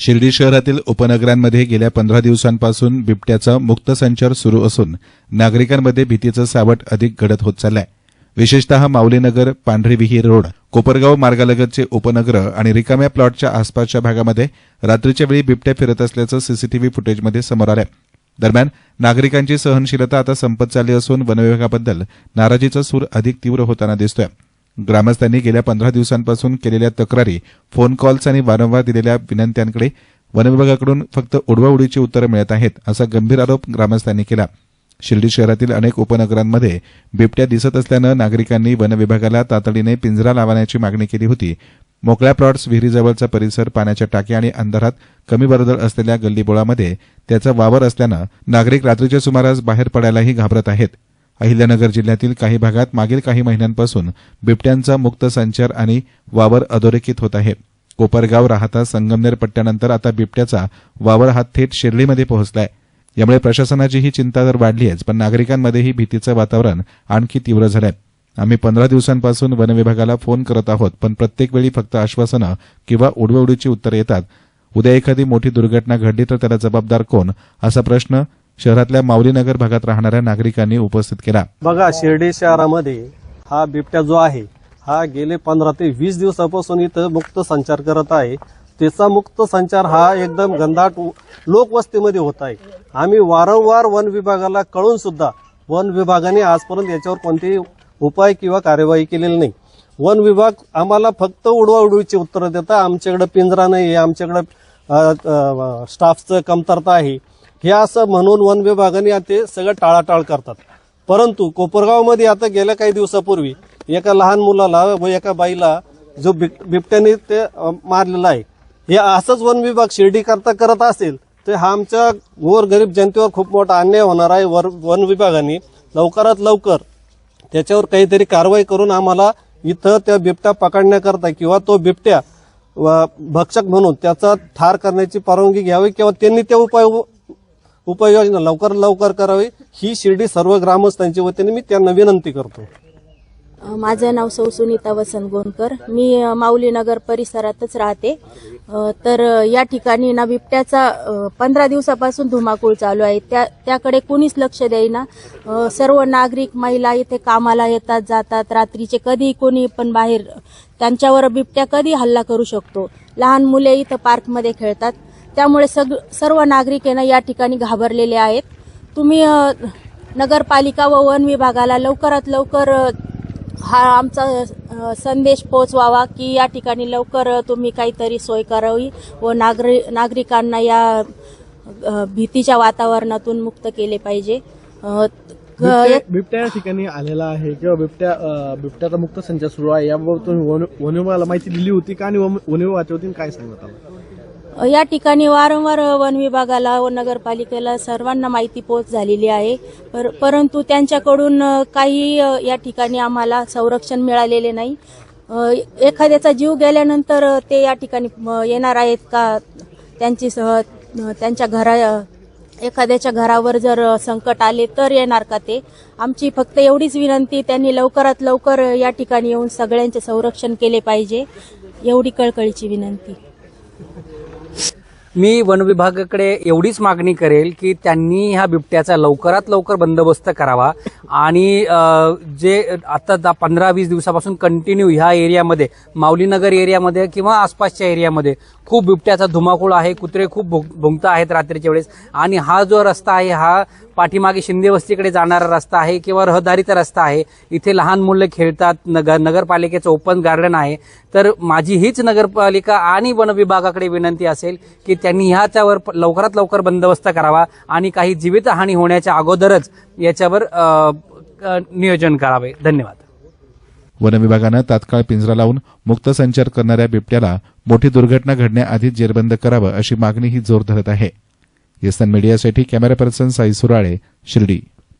शिर्डी शहरातील उपनगरांमध्ये गेल्या पंधरा दिवसांपासून बिबट्याचा मुक्त संचार सुरू असून नागरिकांमध्ये भीतीचं सावट अधिक घडत होत चाललंय. विशेषतः माऊलीनगर पांढरी विहीर रोड कोपरगाव मार्गालगतचे उपनगर आणि रिकाम्या प्लॉटच्या आसपासच्या भागामध्ये रात्रीच्या वेळी बिबट्या फिरत असल्याचं सीसीटीव्ही फुटेजमध्ये समोर आलं दरम्यान नागरिकांची सहनशीलता आता संपत चालली असून वनविभागाबद्दल नाराजीचा सूर अधिक तीव्र होताना दिसतोय. ग्रामस्थांनी गेल्या पंधरा दिवसांपासून केलेल्या तक्रारी फोन कॉल्स आणि वारंवार दिलेल्या विनंत्यांकडे वनविभागाकडून फक्त उडवाउडीची उत्तरं मिळत आहेत असा गंभीर आरोप ग्रामस्थांनी केला. शिर्डी शहरातील अनेक उपनगरांमध्ये बिबट्या दिसत असल्यानं नागरिकांनी वनविभागाला तातडीने पिंजरा लावण्याची मागणी केली होती. मोकळ्या प्लॉट्स विहिरीजवळचा परिसर पाण्याच्या टाक्या आणि अंधारात कमी वर्दळ असलेल्या गल्लीबोळामध्ये त्याचा वावर असल्यानं नागरिक रात्रीच्या सुमारास बाहेर पडायलाही घाबरत आहेत. अहिल्यानगर जिल्ह्यातील काही भागात मागील काही महिन्यांपासून बिबट्यांचा मुक्त संचार आणि वावर अधोरेखित होत आहे. कोपरगाव राहता संगमनेर पट्ट्यानंतर आता बिबट्याचा वावर हा थेट शिर्डीमध्ये पोहोचलाय. यामुळे प्रशासनाची ही चिंता तर वाढली आहेच पण नागरिकांमध्येही भीतीचं वातावरण आणखी तीव्र झालंय. आम्ही पंधरा दिवसांपासून वनविभागाला फोन करत आहोत पण प्रत्येक वेळी फक्त आश्वासनं किंवा उडवउडीची उत्तरं येतात. उद्या एखादी मोठी दुर्घटना घडली तर त्याला जबाबदार कोण? असा प्रश्न शहरातल्या माऊलीनगर भागात राहणाऱ्या नागरिकांनी उपस्थित केला. बघा शिर्डी शहरामध्ये हा बिबट्या जो आहे हा गेले पंधरा ते वीस दिवसापासून इथं मुक्त संचार करत आहे. त्याचा मुक्त संचार हा एकदम गंधाट लोकवस्तीमध्ये होत आहे. आम्ही वारंवार वन विभागाला कळून सुद्धा वन विभागाने आजपर्यंत याच्यावर कोणतेही उपाय किंवा कार्यवाही केलेली नाही. वन विभाग आम्हाला फक्त उडवाउडवीची उत्तरं देतात आमच्याकडे पिंजरा नाही आहे आमच्याकडे स्टाफचं कमतरता आहे. हे असं म्हणून वन विभागाने ते सगळं टाळाटाळ करतात. परंतु कोपरगावमध्ये आता गेल्या काही दिवसापूर्वी एका लहान मुलाला व एका बाईला जो बिब- बिबट्याने ते मारलेला आहे. हे असंच वन विभाग शिर्डी करता करत असेल तर हा आमच्या गोरगरीब जनतेवर खूप मोठा अन्याय होणार आहे. वर वन विभागाने लवकरात लवकर त्याच्यावर काहीतरी कारवाई करून आम्हाला इथं त्या बिबट्या पकडण्याकरता किंवा तो बिबट्या व भक्षक म्हणून त्याचा ठार करण्याची परवानगी घ्यावी किंवा त्यांनी ते उपाय उपाययोजना लवकर लवकर करावी. ही शिर्डी सर्व ग्रामस्थांच्या वतीने मी त्यांना विनंती करतो. माझं नाव सौ सुनीता वसंत गोंदकर मी माऊली माऊलीनगर परिसरातच राहते. तर या ठिकाणी ना बिबट्याचा पंधरा दिवसापासून धुमाकूळ चालू आहे. त्या त्याकडे कुणीच लक्ष देईना. सर्व नागरिक महिला इथे कामाला येतात जातात. रात्रीचे कधी कोणी पण बाहेर त्यांच्यावर बिबट्या कधी हल्ला करू शकतो. लहान मुले इथं पार्कमध्ये खेळतात. त्यामुळे सग सर्व नागरिक आहे ना या ठिकाणी घाबरलेले आहेत. तुम्ही नगरपालिका व वन विभागाला लवकरात लवकर हा आमचा संदेश पोहोचवावा की या ठिकाणी लवकर तुम्ही काहीतरी सोय करावी व नागरि नागरिकांना या भीतीच्या वातावरणातून मुक्त केले पाहिजे. बिबट्या या ठिकाणी आलेला आहे किंवा बिबट्या बिबट्याचा मुक्त संचार सुरू आहे. याबाबत तुम्ही वन वन विभागाला माहिती दिली होती का आणि वन वन विभागाच्या वतीने काय सांगत आलं या ठिकाणी वारंवार वन विभागाला व नगरपालिकेला सर्वांना माहिती पोच झालेली आहे. पर परंतु त्यांच्याकडून काही या ठिकाणी आम्हाला संरक्षण मिळालेले नाही. एखाद्याचा जीव गेल्यानंतर ते या ठिकाणी येणार आहेत का? त्यांची सह त्यांच्या घरा एखाद्याच्या घरावर जर संकट आले तर येणार का ते? आमची फक्त एवढीच विनंती त्यांनी लवकरात लवकर या ठिकाणी येऊन सगळ्यांचे संरक्षण केले पाहिजे. एवढी कळकळीची विनंती. मी वन विभागाकडे एवढीच मागणी करेल की त्यांनी ह्या बिबट्याचा लवकरात लवकर बंदोबस्त करावा. आणि जे आता पंधरा वीस दिवसापासून कंटिन्यू ह्या एरियामध्ये माऊलीनगर एरियामध्ये किंवा आसपासच्या एरियामध्ये खूप बिबट्याचा धुमाकूळ आहे कुत्रे खूप भुंकत आहेत रात्रीच्या वेळेस. आणि हा जो रस्ता आहे हा पाठीमागे शिंदे वस्तीकडे जाणारा रस्ता आहे किंवा रहदारीचा रस्ता आहे. इथे लहान मुलं खेळतात नगर नगरपालिकेचं ओपन गार्डन आहे. तर माझी हीच नगरपालिका आणि वन विभागाकडे विनंती असेल की त्यांनी ह्याच्यावर लवकरात लवकर बंदोबस्त करावा आणि काही जीवितहानी होण्याच्या अगोदरच याच्यावर नियोजन करावे. धन्यवाद. वनविभागानं तात्काळ पिंजरा लावून मुक्त संचार करणाऱ्या बिबट्याला मोठी दुर्घटना घडण्याआधीच जेरबंद करावं अशी मागणी ही जोर धरत आहे. येसन मीडियासाठी कॅमेरा पर्सन साई सुराळे शिर्डी.